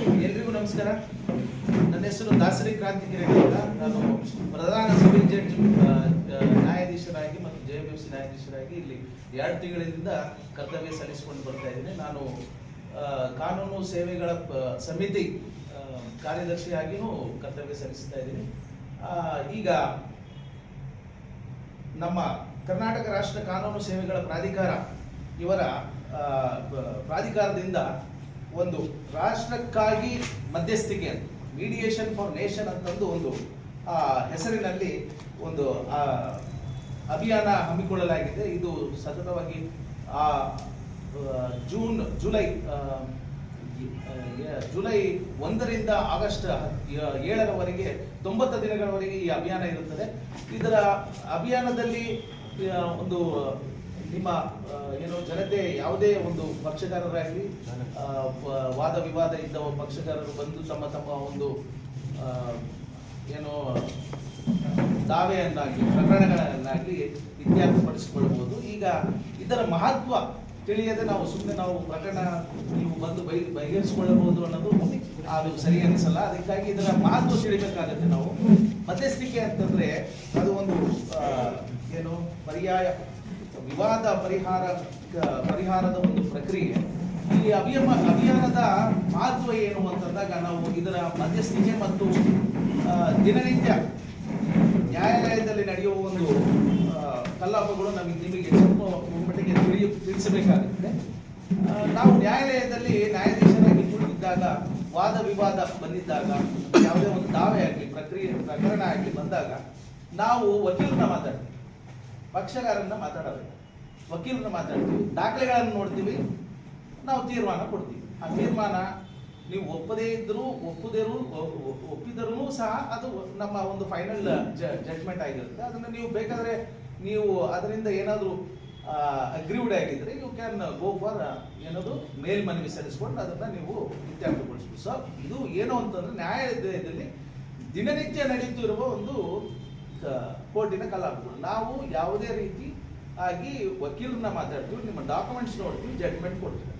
ಎಲ್ರಿಗೂ ನಮಸ್ಕಾರ. ನನ್ನ ಹೆಸರು ದಾಸರಿ ಕ್ರಾಂತಿಗಿರಿ ಅಂತ ನಾನು ಪ್ರಧಾನ ಸಿವಿಲ್ ಜಡ್ಜ್ ನ್ಯಾಯಾಧೀಶರಾಗಿ ಮತ್ತು ಜೆ ಬಿ ಸಿ ನ್ಯಾಯಾಧೀಶರಾಗಿ ಇಲ್ಲಿ ಎರಡು ತಿಂಗಳಿಂದ ಕರ್ತವ್ಯ ಸಲ್ಲಿಸಿಕೊಂಡು ಬರ್ತಾ ಇದ್ದೀನಿ. ನಾನು ಕಾನೂನು ಸೇವೆಗಳ ಸಮಿತಿ ಕಾರ್ಯದರ್ಶಿಯಾಗಿಯೂ ಕರ್ತವ್ಯ ಸಲ್ಲಿಸ್ತಾ ಇದ್ದೀನಿ. ಈಗ ನಮ್ಮ ಕರ್ನಾಟಕ ರಾಷ್ಟ್ರ ಕಾನೂನು ಸೇವೆಗಳ ಪ್ರಾಧಿಕಾರ ಇವರ ಪ್ರಾಧಿಕಾರದಿಂದ ಒಂದು ರಾಷ್ಟ್ರಕ್ಕಾಗಿ ಮಧ್ಯಸ್ಥಿಕೆ ಮೀಡಿಯೇಷನ್ ಫಾರ್ ನೇಷನ್ ಅಂತಂದು ಒಂದು ಆ, ಹೆಸರಿನಲ್ಲಿ ಒಂದು ಅಭಿಯಾನ ಹಮ್ಮಿಕೊಳ್ಳಲಾಗಿದೆ. ಇದು ಸತತವಾಗಿ ಆ, ಜೂನ್ ಜುಲೈ ಜುಲೈ ಒಂದರಿಂದ ಆಗಸ್ಟ್ ಏಳರವರೆಗೆ ತೊಂಬತ್ತು ದಿನಗಳವರೆಗೆ ಈ ಅಭಿಯಾನ ಇರುತ್ತದೆ. ಇದರ ಅಭಿಯಾನದಲ್ಲಿ ಒಂದು ನಿಮ್ಮ ಏನು ಜನತೆ ಯಾವುದೇ ಒಂದು ಪಕ್ಷಗಾರರಾಗಲಿ ವಾದ ವಿವಾದ ಇದ್ದ ಪಕ್ಷಗಾರರು ಬಂದು ತಮ್ಮ ತಮ್ಮ ಒಂದು ಏನು ದಾವೆಯನ್ನಾಗಲಿ, ಪ್ರಕರಣಗಳನ್ನಾಗಲಿ ಇತ್ಯರ್ಥಪಡಿಸಿಕೊಳ್ಳಬಹುದು. ಈಗ ಇದರ ಮಹತ್ವ ತಿಳಿಯದೆ ನಾವು ಸುಮ್ಮನೆ ನಾವು ಪ್ರಕರಣ ನೀವು ಬಂದು ಬೈ ಬಗೆಹರಿಸಿಕೊಳ್ಳಬಹುದು ಅನ್ನೋದು ಅದು ಸರಿ ಅನಿಸಲ್ಲ. ಅದಕ್ಕಾಗಿ ಇದರ ಮಹತ್ವ ತಿಳಿಬೇಕಾಗತ್ತೆ ನಾವು. ಮಧ್ಯಸ್ಥಿಕೆ ಅಂತಂದ್ರೆ ಅದು ಒಂದು ಏನು ಪರ್ಯಾಯ ವಿವಾದ ಪರಿಹಾರ ಪರಿಹಾರದ ಒಂದು ಪ್ರಕ್ರಿಯೆ. ಈ ಅಭಿಯಮ, ಅಭಿಯಾನದ ಮಹತ್ವ ಏನು ಅಂತಂದಾಗ ನಾವು ಇದರ ಮಧ್ಯಸ್ಥಿಕೆ ಮತ್ತು ದಿನನಿತ್ಯ ನ್ಯಾಯಾಲಯದಲ್ಲಿ ನಡೆಯುವ ಒಂದು ಕಲಾಪಗಳು ನಮಗೆ ನಿಮಗೆ ಸ್ವಲ್ಪ ಮಟ್ಟಿಗೆ ತಿಳಿಯ, ತಿಳಿಸಬೇಕಾಗುತ್ತೆ. ನಾವು ನ್ಯಾಯಾಲಯದಲ್ಲಿ ನ್ಯಾಯಾಧೀಶರಾಗಿ ಕುಳಿತಿದ್ದಾಗ, ವಾದ ವಿವಾದ ಬಂದಿದ್ದಾಗ, ಯಾವುದೇ ಒಂದು ದಾವೆ ಆಗಲಿ, ಪ್ರಕ್ರಿಯೆ, ಪ್ರಕರಣ ಆಗಲಿ ಬಂದಾಗ, ನಾವು ವಕೀಲರನ್ನ ಮಾತಾಡ್ತೀವಿ. ಪಕ್ಷಗಾರನ್ನ ಮಾತಾಡಬೇಕು. ವಕೀಲರನ್ನ ಮಾತಾಡ್ತೀವಿ. ದಾಖಲೆಗಳನ್ನು ನೋಡ್ತೀವಿ. ನಾವು ತೀರ್ಮಾನ ಕೊಡ್ತೀವಿ. ಆ ತೀರ್ಮಾನ ನೀವು ಒಪ್ಪದೇ ಇದ್ದರೂ ಒಪ್ಪದಿರು ಒಪ್ಪಿದರೂ ಸಹ ಅದು ನಮ್ಮ ಒಂದು ಫೈನಲ್ ಜಡ್ಜ್ಮೆಂಟ್ ಆಗಿರುತ್ತೆ. ಅದನ್ನು ನೀವು ಬೇಕಾದರೆ ನೀವು ಅದರಿಂದ ಏನಾದರೂ ಅಗ್ರೀವ್ಡ್ ಆಗಿದ್ರೆ ಯು ಕ್ಯಾನ್ ಗೋ ಫಾರ್ ಏನದು ಮೇಲ್ಮನವಿ ಸಲ್ಲಿಸ್ಕೊಂಡು ಅದನ್ನ ನೀವು ಇತ್ಯರ್ಥಗೊಳಿಸ್ಬೋದು ಸೊ ಇದು ಏನು ಅಂತಂದ್ರೆ ನ್ಯಾಯಾಲಯದಲ್ಲಿ ದಿನನಿತ್ಯ ನಡೀತಿರುವ ಒಂದು ಕೋರ್ಟಿನ ಕಲಾಪಗಳು ನಾವು ಯಾವುದೇ ರೀತಿ ಆಗಿ ವಕೀಲರನ್ನ ಮಾತಾಡ್ತೀವಿ, ನಿಮ್ಮ ಡಾಕ್ಯುಮೆಂಟ್ಸ್ ನೋಡ್ತೀವಿ ಜಡ್ಜ್ಮೆಂಟ್ ಕೊಡ್ತೀವಿ.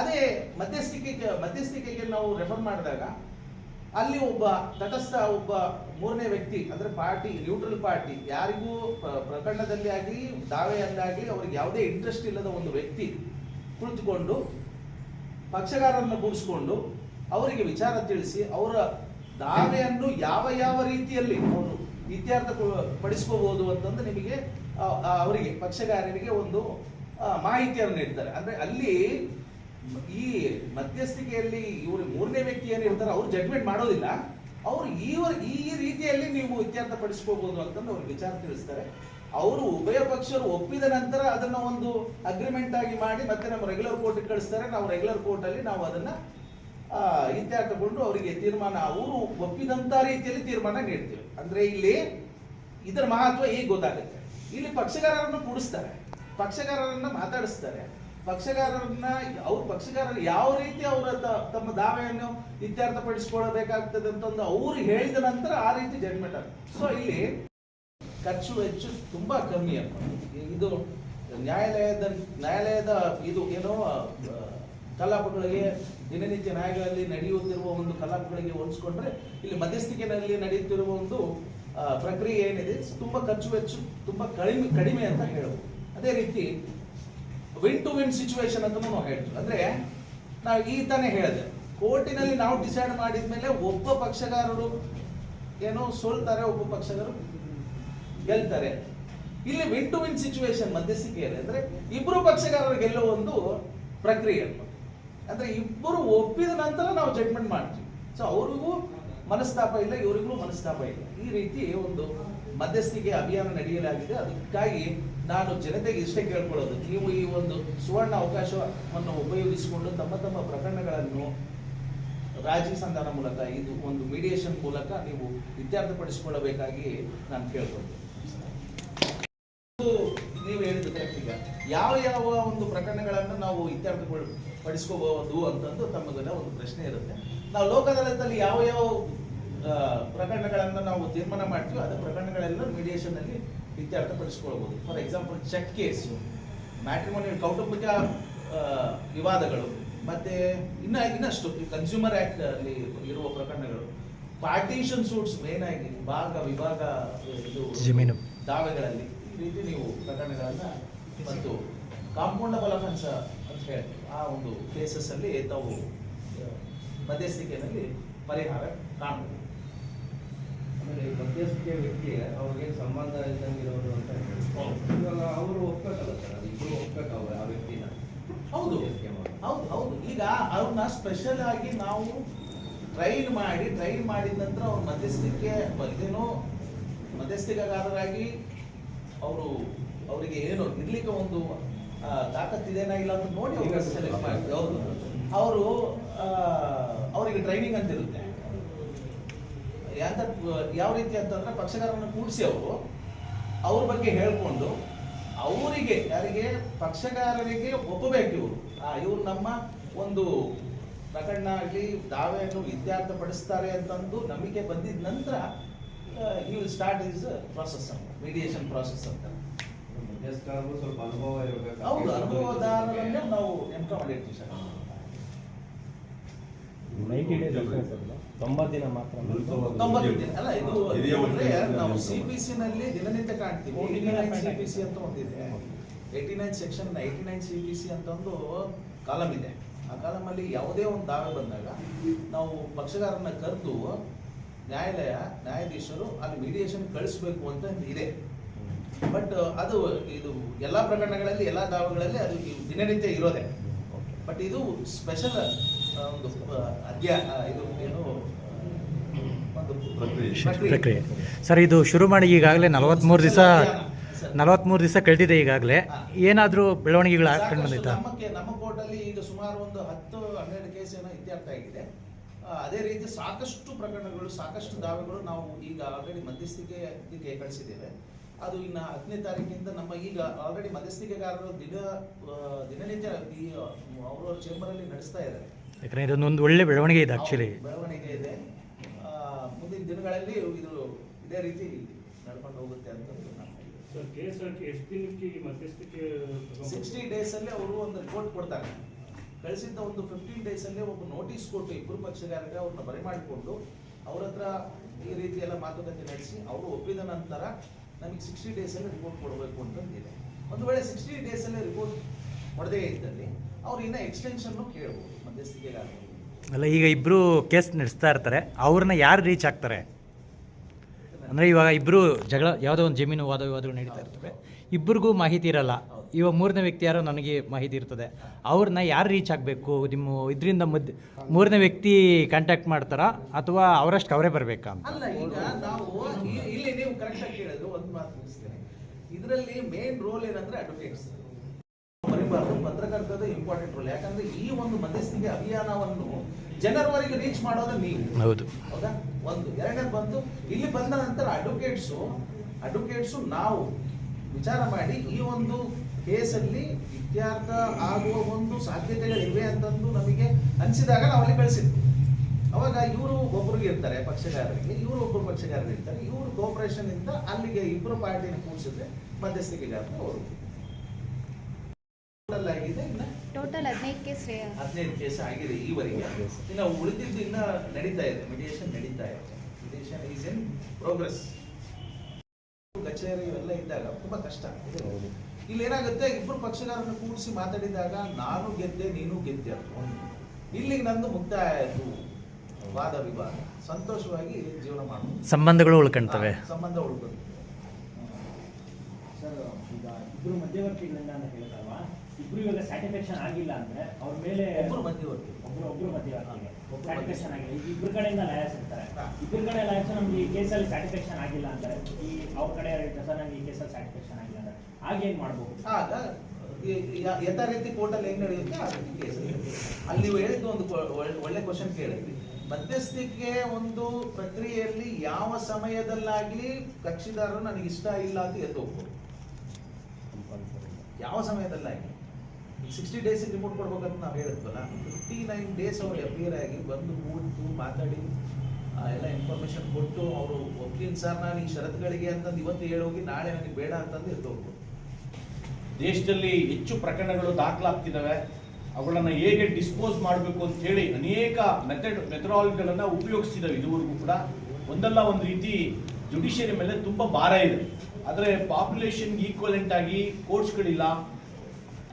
ಅದೇ ಮಧ್ಯಸ್ಥಿಕೆಗೆ ಮಧ್ಯಸ್ಥಿಕೆಗೆ ನಾವು ರೆಫರ್ ಮಾಡಿದಾಗ, ಅಲ್ಲಿ ಒಬ್ಬ ತಟಸ್ಥ, ಒಬ್ಬ ಮೂರನೇ ವ್ಯಕ್ತಿ, ಅಂದ್ರೆ ಪಾರ್ಟಿ ನ್ಯೂಟ್ರಲ್ ಪಾರ್ಟಿ, ಯಾರಿಗೂ ಪ್ರಕರಣದಲ್ಲಿ ಆಗಲಿ ದಾವೆಯಲ್ಲಾಗಲಿ ಅವ್ರಿಗೆ ಯಾವುದೇ ಇಂಟ್ರೆಸ್ಟ್ ಇಲ್ಲದ ಒಂದು ವ್ಯಕ್ತಿ ಕುಳಿತುಕೊಂಡು, ಪಕ್ಷಗಾರರನ್ನು ಕೂಡಿಸ್ಕೊಂಡು ಅವರಿಗೆ ವಿಚಾರ ತಿಳಿಸಿ, ಅವರ ದಾವೆಯನ್ನು ಯಾವ ಯಾವ ರೀತಿಯಲ್ಲಿ ಅವರು ಇತ್ಯರ್ಥ ಪಡಿಸ್ಕೋಬಹುದು ಅಂತಂದು ನಿಮಗೆ ಅವರಿಗೆ ಪಕ್ಷಗಾರರಿಗೆ ಒಂದು ಮಾಹಿತಿಯನ್ನು ನೀಡ್ತಾರೆ. ಅಂದ್ರೆ ಅಲ್ಲಿ ಈ ಮಧ್ಯಸ್ಥಿಕೆಯಲ್ಲಿ ಇವರು ಮೂರನೇ ವ್ಯಕ್ತಿ ಏನಿರ್ತಾರೆ ಅವ್ರು ಜಡ್ಮೆಂಟ್ ಮಾಡೋದಿಲ್ಲ. ಅವರು ಈ ಈ ರೀತಿಯಲ್ಲಿ ನೀವು ಇತ್ಯರ್ಥ ಪಡಿಸ್ಕೋಬಹುದು ಅಂತಂದು ಅವ್ರಿಗೆ ವಿಚಾರ ತಿಳಿಸ್ತಾರೆ. ಅವರು ಉಭಯ ಪಕ್ಷರು ಒಪ್ಪಿದ ನಂತರ ಅದನ್ನ ಒಂದು ಅಗ್ರಿಮೆಂಟ್ ಆಗಿ ಮಾಡಿ ಮತ್ತೆ ನಮ್ಮ ರೆಗ್ಯುಲರ್ ಕೋರ್ಟ್ ಕಳಿಸ್ತಾರೆ. ನಾವು ರೆಗ್ಯುಲರ್ ಕೋರ್ಟ್ ಅಲ್ಲಿ ನಾವು ಅದನ್ನ ಆ, ತಗೊಂಡು ಅವರಿಗೆ ತೀರ್ಮಾನ ಅವರು ಒಪ್ಪಿದಂತ ರೀತಿಯಲ್ಲಿ ತೀರ್ಮಾನ ನೀಡ್ತೀವಿ. ಅಂದ್ರೆ ಇಲ್ಲಿ ಇದರ ಮಹತ್ವ ಈಗ ಗೊತ್ತಾಗುತ್ತೆ? ಇಲ್ಲಿ ಪಕ್ಷಗಾರರನ್ನು ಕೂಡಿಸ್ತಾರೆ ಪಕ್ಷಗಾರರನ್ನ ಮಾತಾಡಿಸ್ತಾರೆ ಪಕ್ಷಗಾರರನ್ನ ಅವ್ರ ಪಕ್ಷಗಾರರು ಯಾವ ರೀತಿ ಅವರ ತಮ್ಮ ದಾವೆಯನ್ನು ಇತ್ಯರ್ಥಪಡಿಸಿಕೊಳ್ಳಬೇಕಾಗ್ತದೆ ಅಂತಂದು ಅವ್ರು ಹೇಳಿದ ನಂತರ ಆ ರೀತಿ ಜಡ್ಮೆಂಟ್ ಆಗುತ್ತೆ. ಸೊ ಇಲ್ಲಿ ಖರ್ಚು ಹೆಚ್ಚು ತುಂಬಾ ಕಮ್ಮಿ ಅಪ್ಪ. ಇದು ನ್ಯಾಯಾಲಯದ ನ್ಯಾಯಾಲಯದ ಇದು ಏನೋ ಕಲಾಪಗಳಿಗೆ ದಿನನಿತ್ಯ ನ್ಯಾಯಗಳಲ್ಲಿ ನಡೆಯುತ್ತಿರುವ ಒಂದು ಕಲಾಪಗಳಿಗೆ ಹೋಲಿಸ್ಕೊಂಡ್ರೆ, ಇಲ್ಲಿ ಮಧ್ಯಸ್ಥಿಕೆಯಲ್ಲಿ ನಡೆಯುತ್ತಿರುವ ಒಂದು ಪ್ರಕ್ರಿಯೆ ಏನಿದೆ, ತುಂಬಾ ಖರ್ಚು ವೆಚ್ಚು, ತುಂಬಾ ಕಡಿಮೆ ಕಡಿಮೆ ಅಂತ ಹೇಳೋದು ಅದೇ ರೀತಿ ವಿನ್ ಟು ವಿನ್ ಸಿಚುವೇಶನ್ ಅಂತ ನಾವು ಹೇಳ್ತೀವಿ. ಅಂದ್ರೆ, ನಾವು ಈ ತಾನೇ ಹೇಳಿದೆ, ಕೋರ್ಟಿನಲ್ಲಿ ನಾವು ಡಿಸೈಡ್ ಮಾಡಿದ ಮೇಲೆ ಒಬ್ಬ ಪಕ್ಷಗಾರರು ಏನೋ ಸೋಲ್ತಾರೆ, ಒಬ್ಬ ಪಕ್ಷಗಾರರು ಗೆಲ್ತಾರೆ. ಇಲ್ಲಿ ವಿನ್ ಟು ವಿನ್ ಸಿಚುವೇಶನ್ ಮಧ್ಯಸ್ಥಿಕೆ ಅಂದ್ರೆ ಇಬ್ಬರು ಪಕ್ಷಗಾರರು ಗೆಲ್ಲುವ ಒಂದು ಪ್ರಕ್ರಿಯೆ? ಅಂದ್ರೆ ಇಬ್ಬರು ಒಪ್ಪಿದ ನಂತರ ನಾವು ಜಡ್ಮೆಂಟ್ ಮಾಡ್ತೀವಿ. ಸೊ ಅವ್ರಿಗೂ ಮನಸ್ತಾಪ ಇಲ್ಲ, ಇವರಿಗೂ ಮನಸ್ತಾಪ ಇಲ್ಲ. ಈ ರೀತಿ ಒಂದು ಮಧ್ಯಸ್ಥಿಕೆ ಅಭಿಯಾನ ನಡೆಯಲಾಗಿದೆ. ಅದಕ್ಕಾಗಿ ನಾನು ಜನತೆಗೆ ಇಷ್ಟೇ ಕೇಳ್ಕೊಳ್ಳೋದು. ನೀವು ಈ ಒಂದು ಸುವರ್ಣ ಅವಕಾಶವನ್ನು ಉಪಯೋಗಿಸಿಕೊಂಡು ತಮ್ಮ ತಮ್ಮ ಪ್ರಕರಣಗಳನ್ನು ರಾಜಿ ಸಂಧಾನ ಮೂಲಕ, ಇದು ಒಂದು ಮೀಡಿಯೇಷನ್ ಮೂಲಕ ನೀವು ಇತ್ಯರ್ಥಪಡಿಸಿಕೊಳ್ಳಬೇಕಾಗಿ ನಾನು ಕೇಳ್ಕೊಳ್ತೀನಿ. ನೀವು ಹೇಳಿದ ಈಗ. ಯಾವ ಯಾವ ಒಂದು ಪ್ರಕರಣಗಳನ್ನು ನಾವು ಇತ್ಯರ್ಥ ಪಡಿಸ್ಕೋಬಹುದು ಅಂತಂದು ತಮಗೆಲ್ಲ ಒಂದು ಪ್ರಶ್ನೆ ಇರುತ್ತೆ. ನಾವು ಲೋಕ ಅದಾಲತಲ್ಲಿ ಯಾವ ಯಾವ ಪ್ರಕರಣಗಳನ್ನು ನಾವು ತೀರ್ಮಾನ ಮಾಡ್ತೀವಿ ಅದೇ ಪ್ರಕರಣಗಳೆಲ್ಲ ಮೀಡಿಯೇಷನ್ ಅಲ್ಲಿ ಇತ್ಯರ್ಥ ಪಡಿಸ್ಕೊಳ್ಬಹುದು for example cheque case matrimony ಕೌಟುಂಬಿಕ ವಿವಾದಗಳು ಮತ್ತೆ ಇನ್ನ ಇನ್ನಷ್ಟು ಕನ್ಸ್ಯೂಮರ್ ಆಕ್ಟ್ ಅಲ್ಲಿ ಇರುವ ಪ್ರಕರಣಗಳು. ಪಾರ್ಟಿಷನ್ ಸೂಟ್ಸ್ ಮೇನ್ ಆಗಿ ಭಾಗ ವಿಭಾಗ ಇದು. ದಾವೆಗಳಲ್ಲಿ ಈ ರೀತಿ ನೀವು ಪ್ರಕರಣಗಳನ್ನ ಮತ್ತು ಕಾಂಪೌಂಡಬಲ್ ಅಫೆನ್ಸ್ ಹೇಳಿ. ಆ ಒಂದು ಕೇಸಸ್ ಅಲ್ಲಿ ತಾವು ಮಧ್ಯಸ್ಥಿಕೆಯಲ್ಲಿ ಪರಿಹಾರ ಕಾಣಬಹುದು. ಆಮೇಲೆ ಮಧ್ಯಸ್ಥಿಕೆ ವ್ಯಕ್ತಿ ಅವ್ರಿಗೆ ಸಂಬಂಧ ಇದ್ದಂಗಿರೋರು ಅಂತ. ಇವಾಗ ಅವರು ಒಪ್ಬೇಕಲ್ಲ ಸರ್ ಅದು ಇಬ್ರು ಒಪ್ಬೇಕು ಅವ್ರು ಆ ವ್ಯಕ್ತಿನ. ಹೌದು. ಹೌದು ಹೌದು. ಈಗ ಅವ್ರನ್ನ ಸ್ಪೆಷಲ್ ಆಗಿ ನಾವು ಟ್ರೈನ್ ಮಾಡಿ ಟ್ರೈನ್ ಮಾಡಿದ ನಂತರ ಅವ್ರ ಮಧ್ಯಸ್ಥಿಕೆ ಇದೇನೋ ಮಧ್ಯಸ್ಥಿಕೆಗಾರರಾಗಿ ಅವರು ಅವರಿಗೆ ಏನು ಇರ್ಲಿಕ್ಕೆ ಒಂದು ತಾಕತ್ತಿದೆನಾ ಇಲ್ಲ ಅಂತ ನೋಡಿ ಅವ್ರಿಗೆ ಸೆಲೆಕ್ಟ್ ಮಾಡಿದ್ರು ಹೌದು. ಅವರು ಅವರಿಗೆ ಟ್ರೈನಿಂಗ್ ಅಂತ ಇರುತ್ತೆ. ಯಾವ ರೀತಿ ಅಂತಂದ್ರೆ ಪಕ್ಷಗಾರರನ್ನು ಕೂಡಿಸಿ ಅವರು ಅವ್ರ ಬಗ್ಗೆ ಹೇಳ್ಕೊಂಡು ಅವರಿಗೆ ಯಾರಿಗೆ ಪಕ್ಷಗಾರರಿಗೆ ಒಪ್ಪಬೇಕು ಇವರು. ಇವ್ರು ನಮ್ಮ ಒಂದು ಪ್ರಕರಣ ಆಗಲಿ ದಾವೆಯನ್ನು ಇತ್ಯರ್ಥಪಡಿಸ್ತಾರೆ ಅಂತಂದು ನಂಬಿಕೆ ಬಂದಿದ ನಂತರ will start is process mediation process ಅಂತ. ಸ್ವಲ್ಪ ಅನುಭವ ಇರಬೇಕು. ಹೌದು ಅನುಭವದಾರರನ್ನೇ ನಾವು ನೇಮಕ ಮಾಡಿರ್ತೀವಿ ಸರ್? ನೈಂಟಿ ಡೇಸ್ ತೊಂಬತ್ತು ದಿನ ಮಾತ್ರ ತೊಂಬತ್ತು ದಿನ. ಅಲ್ಲ ಇದು ನಾವು ಸಿ ಪಿ ಸಿ ನಲ್ಲಿ ದಿನನಿತ್ಯ ಕಾಣ್ತೀವಿ. Eighty nine C P C ಅಂತ ಒಂದಿದೆ. Eighty nine section eighty nine C P C ಅಂತ ಒಂದು ಕಾಲಮ್ ಇದೆ. ಆ ಕಾಲಮಲ್ಲಿ ಯಾವುದೇ ಒಂದು ದಾವೆ ಬಂದಾಗ ನಾವು ಪಕ್ಷಗಾರನ ಕರೆದು ನ್ಯಾಯಾಲಯ ನ್ಯಾಯಾಧೀಶರು ಅಲ್ಲಿ ಮೀಡಿಯೇಷನ್ ಕಳಿಸ್ಬೇಕು ಅಂತ ಇದೆ. ಬಟ್ ಅದು ಇದು ಎಲ್ಲ ಪ್ರಕರಣಗಳಲ್ಲಿ ಎಲ್ಲ ದಾವೆಗಳಲ್ಲಿ ಅದು ದಿನನಿತ್ಯ ಇರೋದೆ. ಬಟ್ ಇದು ಸ್ಪೆಷಲ್ ಒಂದು ಅಧ್ಯಯನ ಅಧ್ಯ ಇದು ಏನು ಒಂದು ಪ್ರಕ್ರಿಯೆ. ಸರ್ ಇದು ಶುರು ಮಾಡಿ ಈಗಾಗಲೇ ನಲವತ್ತ್ಮೂರು ದಿವಸ ನಲವತ್ತ್ಮೂರು ದಿವಸ ಕಳೆದಿದೆ ಈಗಾಗಲೇ. ಏನಾದರೂ ಬೆಳವಣಿಗೆಗಳು ಆಗ್ಕೊಂಡು ಬಂದಿತ್ತು? ಬಂದೈತಾ ನಮ್ಮ ಕೋರ್ಟಲ್ಲಿ ಈಗ ಸುಮಾರು ಒಂದು ಹತ್ತು ಹನ್ನೆರಡು ಕೇಸ್ ಏನೋ ಇತ್ಯರ್ಥ ಆಗಿದೆ. ಅದೇ ರೀತಿ ಸಾಕಷ್ಟು ಪ್ರಕರಣಗಳು ಸಾಕಷ್ಟು ದಾವೆಗಳು ನಾವು ಈಗ ಆಲ್ರೆಡಿ ಮಧ್ಯಸ್ಥಿಕೆ ಕಳಿಸಿದ್ದೇವೆ. ಅದು ಇನ್ನು ಹತ್ತನೇ ತಾರೀಕಿಂದ ನಮ್ಮ ಈಗ ಆಲ್ರೆಡಿ ಮಧ್ಯಸ್ಥಿಕೆಗಾರರು ದಿನ ದಿನನಿತ್ಯ ಈ ಅವರು ಚೇಂಬರ್ ಅಲ್ಲಿ ನಡೆಸ್ತಾ ಇದ್ದಾರೆ. ಯಾಕಂದರೆ ಇದೊಂದು ಒಳ್ಳೆ ಬೆಳವಣಿಗೆ ಇದೆ ಆ್ಯಕ್ಚುಲಿ ಬೆಳವಣಿಗೆ ಇದೆ. ಆ, ಮುಂದಿನ ದಿನಗಳಲ್ಲಿ ಇದು ಇದೇ ರೀತಿ ನಡ್ಕೊಂಡು ಹೋಗುತ್ತೆ ಅಂತ ಸಿಕ್ಸ್ಟಿ ಡೇಸ್ ಅಲ್ಲಿ ಅವರು ಒಂದು ರಿಪೋರ್ಟ್ ಕೊಡ್ತಾರೆ. ಕಳಿಸಿದ್ದ ಒಂದು ಫಿಫ್ಟೀನ್ ಡೇಸ್ ಅಲ್ಲಿ ಒಬ್ಬ ನೋಟಿಸ್ ಕೊಟ್ಟು ಇಬ್ಬರು ಪಕ್ಷಗಾರರಿಗೆ ಅವ್ರನ್ನ ಬರೆ ಮಾಡಿಕೊಂಡು ಅವ್ರ ಹತ್ರ ಈ ರೀತಿ ಎಲ್ಲ ಮಾತುಕತೆ ನಡೆಸಿ ಅವರು ಒಪ್ಪಿದ ನಂತರ ನಮಗೆ ಸಿಕ್ಸ್ಟಿ ಡೇಸ್ ಅಲ್ಲಿ ರಿಪೋರ್ಟ್ ಕೊಡಬೇಕು ಅಂತಂದಿದೆ ಒಂದು ವೇಳೆ ಸಿಕ್ಸ್ಟಿ ಡೇಸಲ್ಲೇ ರಿಪೋರ್ಟ್ ಕೊಡದೇ ಇದ್ದಲ್ಲಿ ಅವ್ರು ಇನ್ನೂ ಎಕ್ಸ್ಟೆನ್ಷನ್ನು ಕೇಳ್ಬೋದು ಮಧ್ಯಸ್ಥಿಕೆಗಾಗಿ ಅಲ್ಲ ಈಗ ಇಬ್ಬರು ಕೇಸ್ ನಡೆಸ್ತಾ ಇರ್ತಾರೆ ಅವ್ರನ್ನ ಯಾರು ರೀಚ್ ಆಗ್ತಾರೆ? ಅಂದರೆ ಇವಾಗ ಇಬ್ಬರು ಜಗಳ ಯಾವುದೋ ಒಂದು ಜಮೀನು ವಾದ ವಿವಾದಗಳು ನಡೀತಾ ಇರ್ತವೆ. ಇಬ್ಬರಿಗೂ ಮಾಹಿತಿ ಇರಲ್ಲ. ಇವಾಗ ಮೂರನೇ ವ್ಯಕ್ತಿ ಯಾರೋ ನನಗೆ ಮಾಹಿತಿ ಇರ್ತದೆ. ಅವ್ರನ್ನ ಯಾರು ರೀಚ್ ಆಗಬೇಕು? ನಿಮ್ಮ ಇದರಿಂದ ಮಧ್ಯ ಮೂರನೇ ವ್ಯಕ್ತಿ ಕಾಂಟ್ಯಾಕ್ಟ್ ಮಾಡ್ತಾರಾ? ಅಥವಾ ಅವರಷ್ಟು ಅವರೇ ಬರಬೇಕಾ ಅಂತ? ಈಗ ನಾವು ನೀವು ಕರೆಕ್ಟ್ ಆಗಿ ಕೇಳಿದ್ರು ಒಂದು ಮಾತು ತಿಳಿಸ್ತೇನೆ ಇದರಲ್ಲಿ ಮೇನ್ ರೋಲ್ ಏನಂದ್ರೆ ಅಡ್ವೊಕೇಟ್ಸ್ ಬರೀಬಾರ್ದು ಪತ್ರಕರ್ತದ ಇಂಪಾರ್ಟೆಂಟ್ ರೋಲ್ ಯಾಕಂದ್ರೆ ಈ ಒಂದು ಮಧ್ಯಸ್ಥಿಕೆ ಅಭಿಯಾನವನ್ನು ಜನರವರೆಗೆ ರೀಚ್ ಮಾಡೋದು ನೀವು. ಹೌದು. ಹೌದಾ? ಒಂದು. ಎರಡನೇ ಬಂದು ಇಲ್ಲಿ ಬಂದ ನಂತರ ಅಡ್ವೊಕೇಟ್ಸು ಅಡ್ವೊಕೇಟ್ಸ್ ನಾವು ವಿಚಾರ ಮಾಡಿ ಈ ಒಂದು ಕೇಸಲ್ಲಿ ಇತ್ಯರ್ಥ ಆಗುವ ಒಂದು ಸಾಧ್ಯತೆಗಳಿವೆ ಅಂತಂದು ನಮಗೆ ಅನಿಸಿದಾಗ ನಾವು ಅಲ್ಲಿ ಕಳಿಸಿದ್ವಿ ಅವಾಗ ಇವರು ಒಬ್ಬರಿಗೆ ಇರ್ತಾರೆ ಪಕ್ಷಗಾರರಿಗೆ. ಇವರು ಒಬ್ಬರು ಪಕ್ಷಗಾರರು ಇರ್ತಾರೆ. ಇವರು ಕೋಪರೇಷನ್ ಇಂದ ಅಲ್ಲಿಗೆ ಇಬ್ಬರು ಪಾರ್ಟಿನ ಕೂಡಿಸಿದ್ರೆ ಮಧ್ಯಸ್ಥಿಕೆಗಾರರು ಅವರು Total ಆಗಿದೆ ಇನ್ನ ಟೋಟಲ್ ಹದಿನೈದು ಕೇಸ್ ರೇ ಹದಿನೈದು ಕೇಸ್ ಆಗಿದೆ ಈವರೆಗೆ. ಇನ್ನು ಉಳಿದಿದ್ದು ಇನ್ನ ನಡೀತಾ ಇದೆ ಮಿಡಿಯೇಷನ್ ನಡೀತಾ ಇದೆ. ಮೆಡಿಯೇಷನ್ ಈಸ್ ಇನ್ ಪ್ರೋಗ್ರೆಸ್ ಕಚೇರಿ ಇವೆಲ್ಲ ಇದ್ದಾಗ ತುಂಬಾ ಕಷ್ಟ ಇದೆ. ಇಲ್ಲಿ ಏನಾಗುತ್ತೆ ಇಬ್ಬರು ಪಕ್ಷಗಾರರನ್ನು ಕೂಡಿಸಿ ಮಾತಾಡಿದಾಗ ನಾನು ಗೆದ್ದೆ ನೀನು ಗೆದ್ದೆ ಅಂತ. ಇಲ್ಲಿಗೆ ನಂದು ಮುಕ್ತಾಯ ಆಯ್ತು. ವಾದ ವಿವಾದ ಸಂತೋಷವಾಗಿ ಜೀವನ ಮಾಡೋದು ಸಂಬಂಧಗಳು ಉಳ್ಕೊಂತವೆ ಆ, ಸಂಬಂಧ ಉಳ್ಕೊಂಡು ಸರ್ ಈಗ ಇಬ್ರು ಮಧ್ಯವರ್ತಿಗಳಿಂದ ಅಂತ ಹೇಳ್ತಾರಲ್ವಾ? ಇಬ್ರು ಇವಾಗ ಸ್ಯಾಟಿಸ್ಫ್ಯಾಕ್ಷನ್ ಆಗಿಲ್ಲ ಅಂದ್ರೆ ಅವ್ರ ಮೇಲೆ ಒಬ್ರು ಮಧ್ಯವರ್ತಿ. ಒಬ್ರು ಒಬ್ರು ಮಧ್ಯವರ್ತಿಗೆ ಒಬ್ರು ಸ್ಯಾಟಿಸ್ಫ್ಯಾಕ್ಷನ್ ಆಗಿಲ್ಲ. ಈಗ ಇಬ್ರು ಕಡೆಯಿಂದ ಲಾಯರ್ಸ್ ಇರ್ತಾರೆ. ಇಬ್ರು ಕಡೆ ಲಾಯರ್ಸ್ ನಮ್ಗೆ ಈ ಕೇಸಲ್ಲಿ ಸ್ಯಾಟಿಸ್ಫ್ಯಾಕ್ಷನ್ ಆಗಿಲ್ಲ ಅಂತಾರೆ ಈ ಅವ್ರ ಕಡೆ ಸರ್ ನಂಗೆ ಈ ಕೇಸಲ್ಲಿ ಸ್ಯಾಟಿಸ್ಫ್ಯಾಕ್ಷನ್ ಆಗಿಲ್ಲ ಅಂದ್ರೆ ಹಾಗೆ ಏನ್ ಮಾಡ್ಬೋದು? ಆಗ ಯಥಾ ರೀತಿ ಕೋರ್ಟಲ್ಲಿ ಹೆಂಗ್ ನಡೆಯುತ್ತೆ? ಆ ರೀತಿ ಕೇಸ್ ಅಲ್ಲಿ ನೀವು ಹೇಳಿದ್ದು ಒಂದು ಒಳ್ಳೆ- ಒಳ್ಳೆ ಕ್ವಶನ್ ಕೇಳಿದ್ವಿ. ಮಧ್ಯಸ್ಥಿಕೆ ಒಂದು ಪ್ರಕ್ರಿಯೆಯಲ್ಲಿ ಯಾವ ಸಮಯದಲ್ಲಾಗ್ಲಿ ಕಕ್ಷಿದಾರರು ನನಗೆ ಇಷ್ಟ ಇಲ್ಲ ಅಂತ ಎದ್ದು ಯಾವ ಸಮಯದಲ್ಲಾಗ್ಲಿ? ಸಿಕ್ಸ್ಟಿ ಡೇಸ್ ರಿಪೋರ್ಟ್ ಕೊಡ್ಬೇಕಂತ ನಾವು ಹೇಳಿದ್ವಲ್ಲ ಫಿಫ್ಟಿ ನೈನ್ ಡೇಸ್ ಅವರು ಅಪಿಯರ್ ಆಗಿ ಬಂದು ಕೂತು ಮಾತಾಡಿ ಎಲ್ಲ ಇನ್ಫಾರ್ಮೇಶನ್ ಕೊಟ್ಟು ಅವರು ಒಪ್ತೀನಿ ಸರ್ ನಾನು ಈ ಷರತ್ತುಗಳಿಗೆ ಅಂತಂದು ಇವತ್ತು ಹೇಳೋಗಿ ನಾಳೆ ನನಗೆ ಬೇಡ ಅಂತಂದು ಎದ್ದು ದೇಶದಲ್ಲಿ ಹೆಚ್ಚು ಪ್ರಕರಣಗಳು ದಾಖಲಾಗ್ತಿದ್ದಾವೆ ಅವುಗಳನ್ನು ಹೇಗೆ ಡಿಸ್ಪೋಸ್ ಮಾಡಬೇಕು ಅಂತ ಹೇಳಿ ಅನೇಕ ಮೆಥಡ್ ಮೆಥಡಾಲಜಿಗಳನ್ನು ಉಪಯೋಗಿಸ್ತಿದ್ದಾವೆ ಇದುವರೆಗೂ ಕೂಡ. ಒಂದಲ್ಲ ಒಂದು ರೀತಿ ಜುಡಿಷಿಯರಿ ಮೇಲೆ ತುಂಬ ಭಾರ ಇದೆ. ಆದರೆ ಪಾಪ್ಯುಲೇಷನ್ ಈಕ್ವಲೆಂಟ್ ಆಗಿ ಕೋರ್ಟ್ಸ್ಗಳಿಲ್ಲ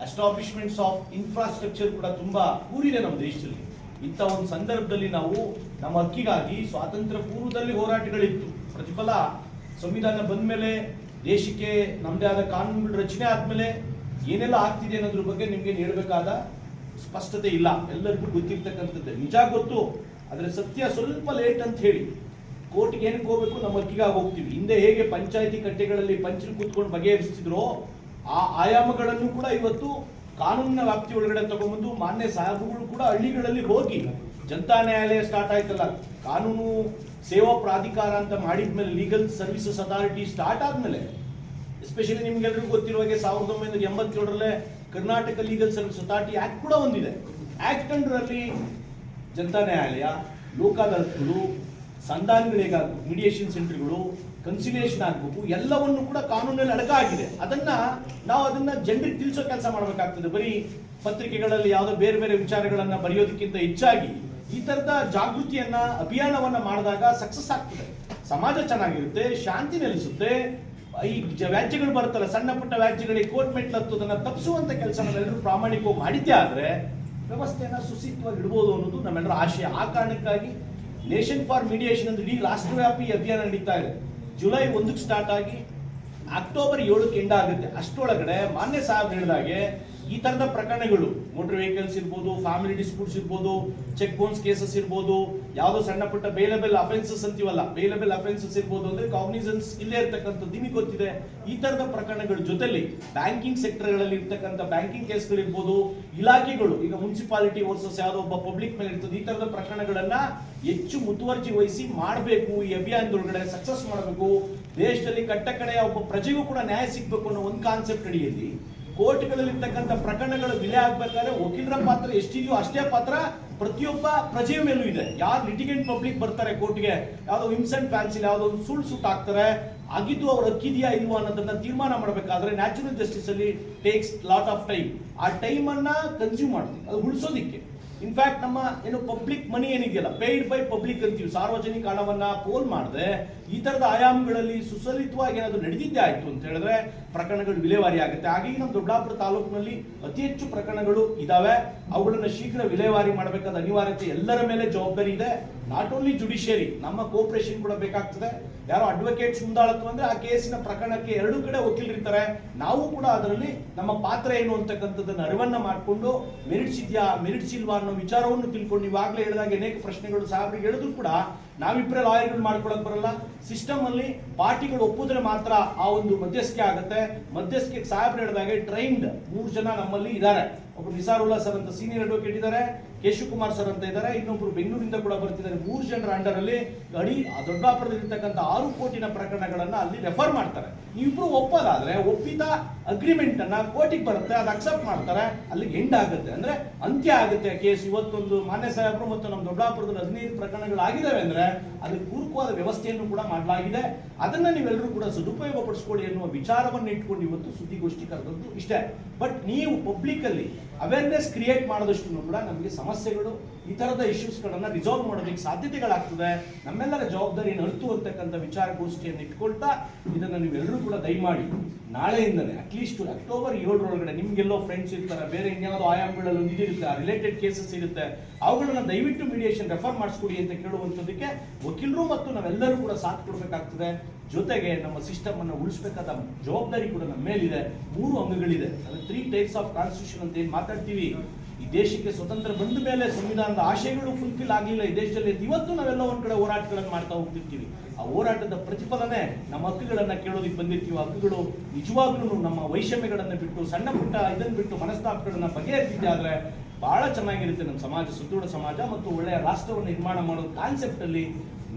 ಎಸ್ಟಾಬ್ಲಿಷ್ಮೆಂಟ್ಸ್ ಆಫ್ ಇನ್ಫ್ರಾಸ್ಟ್ರಕ್ಚರ್ ಕೂಡ ತುಂಬ ಕೂರಿದೆ ನಮ್ಮ ದೇಶದಲ್ಲಿ. ಇಂಥ ಒಂದು ಸಂದರ್ಭದಲ್ಲಿ ನಾವು ನಮ್ಮ ಹಕ್ಕಿಗಾಗಿ ಸ್ವಾತಂತ್ರ್ಯ ಪೂರ್ವದಲ್ಲಿ ಹೋರಾಟಗಳಿತ್ತು. ಪ್ರತಿಫಲ ಸಂವಿಧಾನ ಬಂದ ಮೇಲೆ ದೇಶಕ್ಕೆ ನಮ್ಮದೇ ಆದ ಕಾನೂನುಗಳ ರಚನೆ ಆದಮೇಲೆ ಏನೆಲ್ಲ ಆಗ್ತಿದೆ ಅನ್ನೋದ್ರ ಬಗ್ಗೆ ನಿಮಗೆ ನೀಡಬೇಕಾದ ಸ್ಪಷ್ಟತೆ ಇಲ್ಲ. ಎಲ್ಲರಿಗೂ ಗೊತ್ತಿರ್ತಕ್ಕಂಥದ್ದೇ. ನಿಜ ಗೊತ್ತು, ಆದರೆ ಸತ್ಯ ಸ್ವಲ್ಪ ಲೇಟ್ ಅಂತ ಹೇಳಿ. ಕೋರ್ಟ್ಗೆ ಏನಕ್ಕೆ ಹೋಗ್ಬೇಕು? ನಮ್ಮ ಅಕ್ಕಿಗೆ ಹೋಗ್ತೀವಿ ಹಿಂದೆ ಹೇಗೆ ಪಂಚಾಯತಿ ಕಟ್ಟೆಗಳಲ್ಲಿ ಪಂಚರು ಕೂತ್ಕೊಂಡು ಬಗೆಹರಿಸ್ತಿದ್ರು, ಆ ಆಯಾಮಗಳನ್ನು ಕೂಡ ಇವತ್ತು ಕಾನೂನಿನ ವ್ಯಾಪ್ತಿ ಒಳಗಡೆ ತಗೊಂಡ್ಬಂದು ಮಾನ್ಯ ಸಾಹೇಬುಗಳು ಕೂಡ ಹಳ್ಳಿಗಳಲ್ಲಿ ಹೋಗಿ ಜನತಾ ನ್ಯಾಯಾಲಯ ಸ್ಟಾರ್ಟ್ ಆಯ್ತಲ್ಲ. ಕಾನೂನು ಸೇವಾ ಪ್ರಾಧಿಕಾರ ಅಂತ ಮಾಡಿದ್ಮೇಲೆ ಲೀಗಲ್ ಸರ್ವಿಸಸ್ ಅಥಾರಿಟಿ ಸ್ಟಾರ್ಟ್ ಆದ್ಮೇಲೆ ಎಸ್ಪೆಷಲಿ ನಿಮ್ಗೆಲ್ರಿಗೂ ಗೊತ್ತಿರುವ ಹಾಗೆ ಸಾವಿರದ ಒಂಬೈನೂರ ಎಂಬತ್ತೇಳರಲ್ಲೇ Karnataka legal service authority act ಕೂಡ ಒಂದಿದೆ ಆಕ್ಟ್ ಅಂಡರಲ್ಲಿ ಜನತಾ ನ್ಯಾಯಾಲಯ ಲೋಕ ಅದಾಲತ್ಗಳು ಸಂಧಾನಗಳಿಗಾಗಬೇಕು ಮೀಡಿಯೇಷನ್ ಸೆಂಟರ್ಗಳು ಕನ್ಸಿಲಿಯೇಷನ್ ಆಗಬೇಕು, ಎಲ್ಲವನ್ನು ಕೂಡ ಕಾನೂನಲ್ಲಿ ಅಡಕ ಆಗಿದೆ ಅದನ್ನ ನಾವು ಅದನ್ನ ಜನರಿಗೆ ತಿಳಿಸೋ ಕೆಲಸ ಮಾಡಬೇಕಾಗ್ತದೆ. ಬರೀ ಪತ್ರಿಕೆಗಳಲ್ಲಿ ಯಾವುದೋ ಬೇರೆ ಬೇರೆ ವಿಚಾರಗಳನ್ನ ಬರೆಯೋದಕ್ಕಿಂತ ಹೆಚ್ಚಾಗಿ ಈ ತರದ ಜಾಗೃತಿಯನ್ನ, ಅಭಿಯಾನವನ್ನ ಮಾಡಿದಾಗ ಸಕ್ಸಸ್ ಆಗ್ತದೆ. ಸಮಾಜ ಚೆನ್ನಾಗಿರುತ್ತೆ, ಶಾಂತಿ ನೆಲೆಸುತ್ತೆ. ಈ ವ್ಯಾಜ್ಯಗಳು ಬರುತ್ತಲ್ಲ, ಸಣ್ಣ ಪುಟ್ಟ ವ್ಯಾಜ್ಯಗಳಿಗೆ ಕೋರ್ಟ್ ಮೆಟ್ಲು ಹತ್ತೋದನ್ನ ತಪ್ಪಿಸುವಂತ ಕೆಲಸ ನಾವೆಲ್ಲರೂ ಪ್ರಾಮಾಣಿಕವಾಗಿ ಮಾಡಿದ್ದೇ ಆದ್ರೆ ವ್ಯವಸ್ಥೆಯನ್ನ ಸುಸಿತವಾಗಿ ಇಡಬಹುದು ಅನ್ನೋದು ನಮ್ಮೆಲ್ಲರ ಆಶಯ. ಆ ಕಾರಣಕ್ಕಾಗಿ ನೇಷನ್ ಫಾರ್ ಮೀಡಿಯೇಷನ್ ಅಂದ್ರೆ ಇಡೀ ರಾಷ್ಟ್ರವ್ಯಾಪಿ ಅಭಿಯಾನ ನಡೀತಾ ಇದೆ. ಜುಲೈ ಒಂದಕ್ಕೆ ಸ್ಟಾರ್ಟ್ ಆಗಿ ಅಕ್ಟೋಬರ್ ಏಳಕ್ಕೆ ಎಂಡ್ ಆಗುತ್ತೆ. ಅಷ್ಟೊಳಗಡೆ ಮಾನ್ಯ ಸಾಹೇಬ್ ಹೇಳಿದಾಗೆ ಈ ತರದ ಪ್ರಕರಣಗಳು ಮೋಟರ್ ವೆಹಿಕಲ್ಸ್ ಇರ್ಬೋದು ಫ್ಯಾಮಿಲಿ ಡಿಸ್ಪ್ಯೂಟ್ಸ್ ಇರ್ಬೋದು ಚೆಕ್ ಬೌನ್ಸ್ ಕೇಸಸ್ ಇರ್ಬೋದು, ಯಾವುದೋ ಸಣ್ಣ ಪುಟ್ಟ ಬೇಲಬೆಲ್ ಅಫೆನ್ಸಸ್ ಅಂತೀವಲ್ಲ ಬೇಲಬೆಲ್ ಅಫೆನ್ಸಸ್ ಇರ್ಬೋದು ಅಂದ್ರೆ ಕಾಗ್ನಿಸನ್ಸ್ ಇಲ್ಲೇ ಇರ್ತಕ್ಕಂಥದ್ದು ನಿಮಗೆ ಗೊತ್ತಿದೆ. ಈ ತರದ ಪ್ರಕರಣಗಳ ಜೊತೆಲಿ ಬ್ಯಾಂಕಿಂಗ್ ಸೆಕ್ಟರ್ಗಳಲ್ಲಿ ಇರ್ತಕ್ಕಂಥ ಬ್ಯಾಂಕಿಂಗ್ ಕೇಸ್ಗಳಿರ್ಬೋದು ಇಲಾಖೆಗಳು, ಈಗ ಮುನ್ಸಿಪಾಲಿಟಿ ವರ್ಸಸ್ ಯಾವುದೋ ಒಬ್ಬ ಪಬ್ಲಿಕ್ ಮೇಲೆ ಇರ್ತದೆ, ಈ ತರದ ಪ್ರಕರಣಗಳನ್ನ ಹೆಚ್ಚು ಮುತುವರ್ಜಿ ವಹಿಸಿ ಮಾಡಬೇಕು, ಈ ಅಭಿಯಾನದೊಳಗಡೆ ಸಕ್ಸಸ್ ಮಾಡಬೇಕು. ದೇಶದಲ್ಲಿ ಕಟ್ಟಕಡೆಯ ಒಬ್ಬ ಪ್ರಜೆಗೂ ಕೂಡ ನ್ಯಾಯ ಸಿಗಬೇಕು ಅನ್ನೋ ಒಂದು ಕಾನ್ಸೆಪ್ಟ್ ಅಡಿಯಲ್ಲಿ ಕೋರ್ಟ್ಗಳಲ್ಲಿ ಇರ್ತಕ್ಕಂಥ ಪ್ರಕರಣಗಳ ವಿಲೆ ಆಗ್ಬೇಕಾದ್ರೆ ವಕೀಲರ ಪಾತ್ರ ಎಷ್ಟಿದೆಯೋ ಅಷ್ಟೇ ಪಾತ್ರ ಪ್ರತಿಯೊಬ್ಬ ಪ್ರಜೆಯ ಮೇಲೂ ಇದೆ. ಯಾರು ಲಿಟಿಗೆಂಟ್ ಪಬ್ಲಿಕ್ ಬರ್ತಾರೆ ಕೋರ್ಟ್ಗೆ, ಯಾವುದೋ ಹಿಂಸೆಂಟ್ ಫ್ಯಾನ್ಸಿಲ್ ಯಾವುದೋ ಒಂದು ಸುಳ್ಳು ಸುಟ್ಟು ಹಾಕ್ತಾರೆ, ಆಗಿದ್ದು ಅವ್ರು ಹಕ್ಕಿದೆಯಾ ಇಲ್ವಾ ಅನ್ನೋದನ್ನ ತೀರ್ಮಾನ ಮಾಡಬೇಕಾದ್ರೆ ನ್ಯಾಚುರಲ್ ಜಸ್ಟಿಸ್ ಅಲ್ಲಿ ಟೇಕ್ಸ್ ಲಾಟ್ ಆಫ್ ಟೈಮ್ ಆ ಟೈಮ್ ಅನ್ನ ಕನ್ಸ್ಯೂಮ್ ಮಾಡ್ತೀವಿ, ಅದು ಉಳಿಸೋದಿಕ್ಕೆ. ಇನ್ಫ್ಯಾಕ್ಟ್ ನಮ್ಮ ಏನು ಪಬ್ಲಿಕ್ ಮನಿ ಏನಿದೆಯಲ್ಲ ಪೇಯ್ಡ್ ಬೈ ಪಬ್ಲಿಕ್ ಅಂತೀವಿ, ಸಾರ್ವಜನಿಕ ಹಣವನ್ನ ಪೋಲ್ ಮಾಡದೆ, ಈ ತರದ ಆಯಾಮಗಳಲ್ಲಿ ಸುಸಲಿತವಾಗಿ ಏನಾದ್ರು ನಡೆದಿದ್ದೇ ಆಯ್ತು ಅಂತ ಹೇಳಿದ್ರೆ ಪ್ರಕರಣಗಳು ವಿಲೇವಾರಿ ಆಗುತ್ತೆ. ಹಾಗಾಗಿ ನಮ್ಮ ದೊಡ್ಡಾಪುರ ತಾಲೂಕಿನಲ್ಲಿ ಅತಿ ಹೆಚ್ಚು ಪ್ರಕರಣಗಳು ಇದಾವೆ. ಅವುಗಳನ್ನು ಶೀಘ್ರ ವಿಲೇವಾರಿ ಮಾಡಬೇಕಾದ ಅನಿವಾರ್ಯತೆ ಎಲ್ಲರ ಮೇಲೆ ಜವಾಬ್ದಾರಿ ಇದೆ. ನಾಟ್ ಓನ್ಲಿ ಜುಡಿಷಿಯರಿ ನಮ್ಮ ಕೋಪರೇಷನ್ ಕೂಡ ಬೇಕಾಗ್ತದೆ. ಯಾರೋ ಅಡ್ವೊಕೇಟ್ಸ್ ಮುಂದಾಳತ್ವ ಅಂದ್ರೆ ಆ ಕೇಸಿನ ಪ್ರಕರಣಕ್ಕೆ ಎರಡು ಕಡೆ ವಕೀಲರಿರ್ತಾರೆ ನಾವು ಕೂಡ ಅದರಲ್ಲಿ ನಮ್ಮ ಪಾತ್ರ ಏನು ಅಂತಕ್ಕಂಥದ್ದನ್ನ ಅರಿವನ್ನ ಮಾಡಿಕೊಂಡು ಮೆರಿಟ್ಸ್ ಇದೆಯಾ, ಮೆರಿಟ್ಸ್ ಇಲ್ವಾ ಅನ್ನೋ ವಿಚಾರವನ್ನು ತಿಳ್ಕೊಂಡು ಇವಾಗಲೇ ಹೇಳಿದಾಗ ಅನೇಕ ಪ್ರಶ್ನೆಗಳು ಸಾಹೇಬರಿಗೆ ಹೇಳಿದ್ರು ಕೂಡ ನಾವಿಬ್ಬರೇ ಲಾಯರ್ಗಳು ಮಾಡ್ಕೊಳಕ್ ಬರಲ್ಲ. ಸಿಸ್ಟಮ್ ಅಲ್ಲಿ ಪಾರ್ಟಿಗಳು ಒಪ್ಪಿದ್ರೆ ಮಾತ್ರ ಆ ಒಂದು ಮಧ್ಯಸ್ಥಿಕೆ ಆಗುತ್ತೆ. ಮಧ್ಯಸ್ಥಿಕೆ ಸಾಹೇಬ್ರು ಹೇಳಿದಾಗೆ ಟ್ರೈನ್ಡ್ ಮೂರು ಜನ ನಮ್ಮಲ್ಲಿ ಇದ್ದಾರೆ ಒಬ್ರು ನಿಸಾರುಲ್ಲಾ ಸರ್ ಅಂತ ಸೀನಿಯರ್ ಅಡ್ವೊಕೇಟ್ ಇದ್ದಾರೆ, ಕೇಶವಕುಮಾರ್ ಸರ್ ಅಂತ ಇದ್ದಾರೆ, ಇನ್ನೊಬ್ರು ಬೆಂಗಳೂರಿಂದ ಕೂಡ ಬರ್ತಿದ್ದಾರೆ. ಮೂರು ಜನರ ಅಂಡರ್ ಅಲ್ಲಿ ಗಡಿ ದೊಡ್ಡಾಪುರದಲ್ಲಿರ್ತಕ್ಕಂಥ ಆರು ಕೋಟಿನ ಪ್ರಕರಣಗಳನ್ನ ಅಲ್ಲಿ ರೆಫರ್ ಮಾಡ್ತಾರೆ. ನೀವಿಬ್ರು ಒಪ್ಪೋದಾದ್ರೆ ಒಪ್ಪಿದ ಅಗ್ರಿಮೆಂಟ್ ಅನ್ನ ಕೋರ್ಟಿಗೆ ಬರುತ್ತೆ, ಅದು ಅಕ್ಸೆಪ್ಟ್ ಮಾಡ್ತಾರೆ, ಅಲ್ಲಿಗೆ ಎಂಡ್ ಆಗುತ್ತೆ. ಅಂದ್ರೆ ಅಂತ್ಯ ಆಗುತ್ತೆ ಕೇಸ್ ಇವತ್ತೊಂದು ಮಾನ್ಯ ಸಾಹೇಬರು ಮತ್ತು ನಮ್ಮ ದೊಡ್ಡಾಪುರದಲ್ಲಿ ಹದಿನೈದು ಪ್ರಕರಣಗಳಾಗಿದ್ದಾವೆ ಅಂದ್ರೆ ಅದಕ್ಕೆ ಪೂರಕವಾದ ವ್ಯವಸ್ಥೆಯನ್ನು ಕೂಡ ಮಾಡಲಾಗಿದೆ. ಅದನ್ನ ನೀವೆಲ್ಲರೂ ಕೂಡ ಸದುಪಯೋಗ ಪಡಿಸ್ಕೊಳ್ಳಿ ಅನ್ನುವ ವಿಚಾರವನ್ನು ಇಟ್ಕೊಂಡು ಇವತ್ತು ಸುದ್ದಿಗೋಷ್ಠಿ ಕರೆದದ್ದು ಇಷ್ಟೇ. ಬಟ್ ನೀವು ಪಬ್ಲಿಕ್ ಅಲ್ಲಿ ಅವೇರ್ನೆಸ್ ಕ್ರಿಯೇಟ್ ಮಾಡೋದಷ್ಟು ಕೂಡ ನಮಗೆ ಸಮಸ್ಯೆಗಳು, ಈ ತರದ ಇಶ್ಯೂಸ್ಗಳನ್ನು ರಿಸಾಲ್ವ್ ಮಾಡೋದಕ್ಕೆ ಸಾಧ್ಯತೆಗಳಾಗ್ತದೆ. ನಮ್ಮೆಲ್ಲರ ಜವಾಬ್ದಾರಿಯನ್ನು ಅರ್ತು ಅಂತಕ್ಕಂಥ ವಿಚಾರಗೋಷ್ಠಿಯನ್ನು ಇಟ್ಕೊಳ್ತಾ ಇದನ್ನ ನೀವೆಲ್ಲರೂ ಕೂಡ ದಯಮಾಡಿ, ನಾಳೆಯಿಂದಲೇ ಅಟ್ಲೀಸ್ಟ್ ಅಕ್ಟೋಬರ್ ಏಳರೊಳಗಡೆ ನಿಮ್ಗೆಲ್ಲೋ ಫ್ರೆಂಡ್ಸ್ ಇರ್ತಾರೆ, ಬೇರೆ ಇನ್ಯಾವುದೋ ಆಯಾಮಗಳಲ್ಲಿ ಇದಿರುತ್ತೆ ರಿಲೇಟೆಡ್ ಕೇಸಸ್ ಇರುತ್ತೆ, ಅವುಗಳನ್ನ ದಯವಿಟ್ಟು ಮೀಡಿಯೇಷನ್ ರೆಫರ್ ಮಾಡಿಸ್ಕೊಡಿ ಅಂತ ಕೇಳುವಂಥದ್ದಕ್ಕೆ ವಕೀಲರು ಮತ್ತು ನಾವೆಲ್ಲರೂ ಕೂಡ ಸಾಥ್ ಕೊಡಬೇಕಾಗ್ತದೆ. ಜೊತೆಗೆ ನಮ್ಮ ಸಿಸ್ಟಮ್ ಅನ್ನು ಉಳಿಸಬೇಕಾದ ಜವಾಬ್ದಾರಿ ಕೂಡ ನಮ್ಮ ಮೇಲಿದೆ. ಮೂರು ಅಂಗಗಳಿದೆ. ತ್ರೀ ಟೈಪ್ಸ್ ಆಫ್ ಕಾನ್ಸ್ಟಿಟ್ಯೂಷನ್ ಅಂತ ಏನ್ ಮಾತಾಡ್ತೀವಿ? ಈ ದೇಶಕ್ಕೆ ಸ್ವತಂತ್ರ ಬಂದ ಮೇಲೆ ಸಂವಿಧಾನದ ಆಶಯಗಳು ಫುಲ್ಫಿಲ್ ಆಗಲಿಲ್ಲ. ಈ ದೇಶದಲ್ಲಿ ಇವತ್ತು ನಾವೆಲ್ಲ ಒಂದ್ ಕಡೆ ಹೋರಾಟಗಳನ್ನು ಮಾಡ್ತಾ ಹೋಗ್ತಿರ್ತೀವಿ. ಆ ಹೋರಾಟದ ಪ್ರತಿಫಲನೆ ನಮ್ಮ ಹಕ್ಕುಗಳನ್ನ ಕೇಳೋದಕ್ಕೆ ಬಂದಿರ್ತೀವಿ. ಹಕ್ಕುಗಳು ನಿಜವಾಗ್ಲೂ ನಮ್ಮ ವೈಷಮ್ಯಗಳನ್ನ ಬಿಟ್ಟು, ಸಣ್ಣ ಪುಟ್ಟ ಇದನ್ನ ಬಿಟ್ಟು ಮನಸ್ತಾಪಗಳನ್ನ ಬಗೆಹರಿಸಿದ್ದೆ ಆದ್ರೆ ಬಹಳ ಚೆನ್ನಾಗಿರುತ್ತೆ ನಮ್ಮ ಸಮಾಜ, ಸುದೃಢ ಸಮಾಜ ಮತ್ತು ಒಳ್ಳೆಯ ರಾಷ್ಟ್ರವನ್ನು ನಿರ್ಮಾಣ ಮಾಡೋ ಕಾನ್ಸೆಪ್ಟ್ ಅಲ್ಲಿ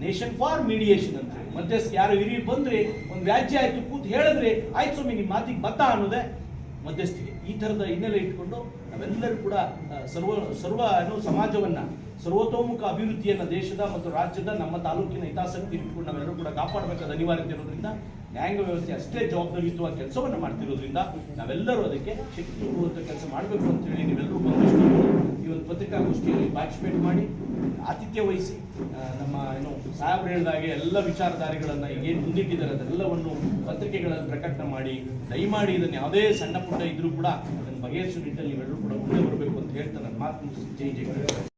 ನೇಷನ್ ಫಾರ್ ಮೀಡಿಯೇಷನ್ ಅಂತ ಮಧ್ಯಸ್ಥ ಯಾರು ಇರಿ ಬಂದ್ರೆ, ಒಂದು ವ್ಯಾಜ್ಯ ಆಯ್ತು ಕೂತ್ ಹೇಳಿದ್ರೆ, ಆಯ್ತು ಸ್ವಾಮಿ ನಿಮ್ಮ ಮಾತಿಗೆ ಬತ್ತ ಅನ್ನೋದೇ ಮಧ್ಯಸ್ಥಿಕೆ. ಈ ತರದ ಹಿನ್ನೆಲೆ ಇಟ್ಕೊಂಡು ನಾವೆಲ್ಲರೂ ಕೂಡ ಸರ್ವ ಸರ್ವ ಏನು ಸಮಾಜವನ್ನ, ಸರ್ವತೋಮುಖ ಅಭಿವೃದ್ಧಿಯನ್ನ ದೇಶದ ಮತ್ತು ರಾಜ್ಯದ ನಮ್ಮ ತಾಲೂಕಿನ ಹಿತಾಸಕ್ತಿ ಇಟ್ಕೊಂಡು ನಾವೆಲ್ಲರೂ ಕೂಡ ಕಾಪಾಡಬೇಕಾದ ಅನಿವಾರ್ಯತೆ ಇರೋದ್ರಿಂದ, ನ್ಯಾಯಾಂಗ ವ್ಯವಸ್ಥೆ ಅಷ್ಟೇ ಜವಾಬ್ದಾರಿಯುತವಾದ ಕೆಲಸವನ್ನು ಮಾಡ್ತಿರೋದ್ರಿಂದ ನಾವೆಲ್ಲರೂ ಅದಕ್ಕೆ ಶಕ್ತಿ ಕೆಲಸ ಮಾಡಬೇಕು ಅಂತ ಹೇಳಿ ನೀವೆಲ್ಲರೂ ಬಂದಷ್ಟು ಈ ಒಂದು ಪತ್ರಿಕಾಗೋಷ್ಠಿಯಲ್ಲಿ ಪಾರ್ಟಿಸಿಪೇಟ್ ಮಾಡಿ ಆತಿಥ್ಯ ವಹಿಸಿ ನಮ್ಮ ಏನು ಸಾಹೇಬ್ರು ಹೇಳಿದಾಗೆ ಎಲ್ಲ ವಿಚಾರಧಾರೆಗಳನ್ನು ಈಗೇನು ಮುಂದಿಟ್ಟಿದ್ದಾರೆ, ಅದೆಲ್ಲವನ್ನು ಪತ್ರಿಕೆಗಳಲ್ಲಿ ಪ್ರಕಟಣೆ ಮಾಡಿ, ದಯಮಾಡಿ ಇದನ್ನು ಯಾವುದೇ ಸಣ್ಣ ಪುಟ್ಟ ಇದ್ರೂ ಕೂಡ ಅದನ್ನು ಬಗೆಹರಿಸೋ ನಿಟ್ಟಲ್ಲಿ ನೀವೆಲ್ಲರೂ ಕೂಡ ಮುಂದೆ ಬರಬೇಕು ಅಂತ ಹೇಳ್ತಾ ನನ್ನ ಮಾತು ಮುಗಿಸಿ ಜೈ ಜೈ.